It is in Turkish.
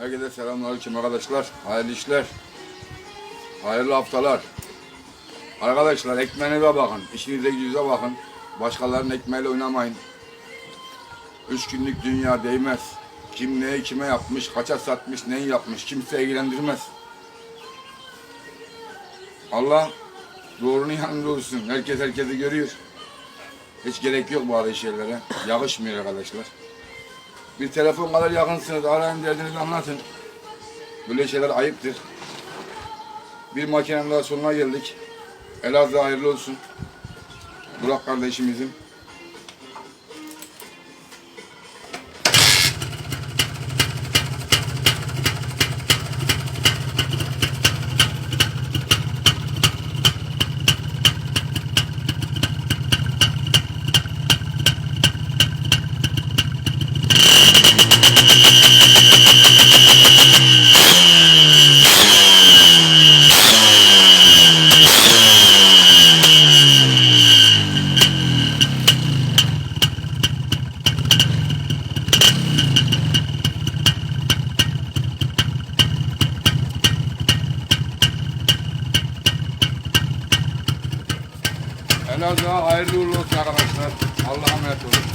Herkese selamünaleyküm arkadaşlar. Hayırlı işler. Hayırlı haftalar. Arkadaşlar ekmeğinize bakın. işinize gücünüze bakın. Başkalarının ekmeğiyle oynamayın. Üç günlük dünya değmez. Kim neyi kime yapmış, kaça satmış, neyi yapmış kimse ilgilendirmez. Allah doğrunun yanında olsun. Herkes herkesi görüyor. Hiç gerek yok bazı şeylere. Yakışmıyor arkadaşlar. Bir telefon kadar yakınsınız. Arayın derdinizi anlatın. Böyle şeyler ayıptır. Bir makinenin daha sonuna geldik. Elazığ hayırlı olsun. Burak kardeşimizin. Elazığ'a hayırlı uğurlu olsun arkadaşlar. Allah'a emanet olun.